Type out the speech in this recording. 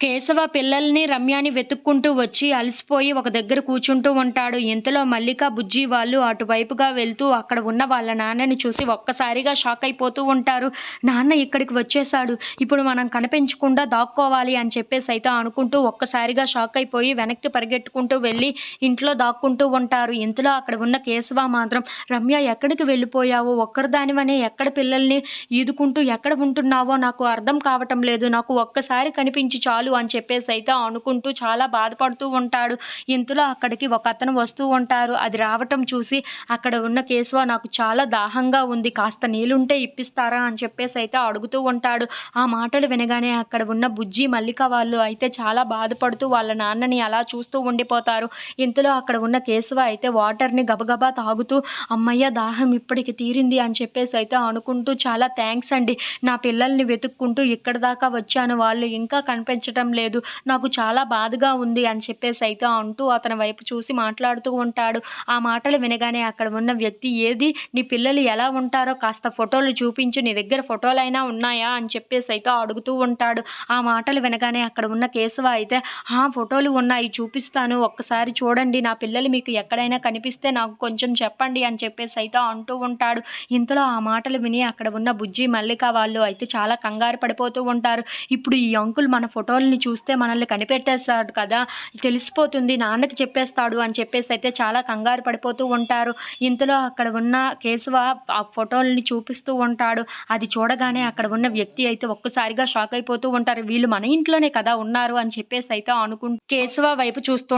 కేశవ పిల్లల్ని రమ్యాని వెతుక్కుంటూ వచ్చి అలసిపోయి ఒక దగ్గర కూర్చుంటూ ఉంటాడు. ఇంతలో మల్లిక బుజ్జి వాళ్ళు అటువైపుగా వెళ్తూ అక్కడ ఉన్న వాళ్ళ నాన్నని చూసి ఒక్కసారిగా షాక్ అయిపోతూ ఉంటారు. నాన్న ఇక్కడికి వచ్చేసాడు ఇప్పుడు మనం కనిపించకుండా దాక్కోవాలి అని చెప్పేసి అయితే అనుకుంటూ ఒక్కసారిగా షాక్ అయిపోయి వెనక్కి పరిగెట్టుకుంటూ వెళ్ళి ఇంట్లో దాక్కుంటూ ఉంటారు. ఇంతలో అక్కడ ఉన్న కేశవ మాత్రం రమ్య ఎక్కడికి వెళ్ళిపోయావు? ఒక్కరిదానివనే ఎక్కడ పిల్లల్ని ఈదుకుంటూ ఎక్కడ ఉంటున్నావో నాకు అర్థం కావటం లేదు. నాకు ఒక్కసారి కనిపించి చాలు. అని చెప్పేసి అయితే అనుకుంటూ చాలా బాధపడుతూ ఉంటాడు. ఇంతలో అక్కడికి ఒక అతను వస్తూ ఉంటారు. అది రావటం చూసి అక్కడ ఉన్న కేశవ నాకు చాలా దాహంగా ఉంది. కాస్త నీళ్ళుంటే ఇప్పిస్తారా అని చెప్పేసి అయితే అడుగుతూ ఉంటాడు. ఆ మాటలు వినగానే అక్కడ ఉన్న బుజ్జి మల్లిక వాళ్ళు అయితే చాలా బాధపడుతూ వాళ్ళ నాన్నని అలా చూస్తూ ఉండిపోతారు. ఇంతలో అక్కడ ఉన్న కేశవ అయితే వాటర్ని గబగబా తాగుతూ అమ్మయ్య దాహం ఇప్పటికి తీరింది అని చెప్పేసి అయితే అనుకుంటూ చాలా థ్యాంక్స్ అండి. నా పిల్లల్ని వెతుక్కుంటూ ఇక్కడ దాకా వచ్చాను. వాళ్ళు ఇంకా కనిపించడం లేదు. నాకు చాలా బాధగా ఉంది అని చెప్పేసి అయితే అంటూ అతని వైపు చూసి మాట్లాడుతూ ఉంటాడు. ఆ మాటలు వినగానే అక్కడ ఉన్న వ్యక్తి ఏది? నీ పిల్లలు ఎలా ఉంటారో కాస్త ఫోటోలు చూపించు. నీ దగ్గర ఫోటోలైనా ఉన్నాయా? అని చెప్పేసి అయితే అడుగుతూ ఉంటాడు. ఆ మాటలు వినగానే అక్కడ ఉన్న కేశవ అయితే ఆ ఫోటోలు ఉన్నాయి చూపిస్తాను. ఒక్కసారి చూడండి. నా పిల్లలు మీకు ఎక్కడైనా కనిపిస్తే నాకు కొంచెం చెప్పండి. అని చెప్పేసి అయితే అంటూ ఉంటాడు. ఇంతలో ఆ మాటలు విని అక్కడ ఉన్న బుజ్జి మల్లిక వాళ్ళు అయితే చాలా కంగారు పడిపోతూ ఉంటారు. ఇప్పుడు ఈ అంకుల్ మన ఫోటోలు మనల్ని చూస్తే మనల్ని కనిపెట్టేస్తాడు కదా. తెలిసిపోతుంది నాన్నకి చెప్పేస్తాడు అని చెప్పేసి అయితే చాలా కంగారు పడిపోతూ ఉంటారు. ఇంతలో అక్కడ ఉన్న కేశవ ఆ ఫోటోల్ని చూపిస్తూ ఉంటాడు. అది చూడగానే అక్కడ ఉన్న వ్యక్తి అయితే ఒక్కసారిగా షాక్ అయిపోతూ ఉంటారు. వీళ్ళు మన ఇంట్లోనే కదా ఉన్నారు అని చెప్పేసి అయితే అనుకుంటూ కేశవ వైపు చూస్తూ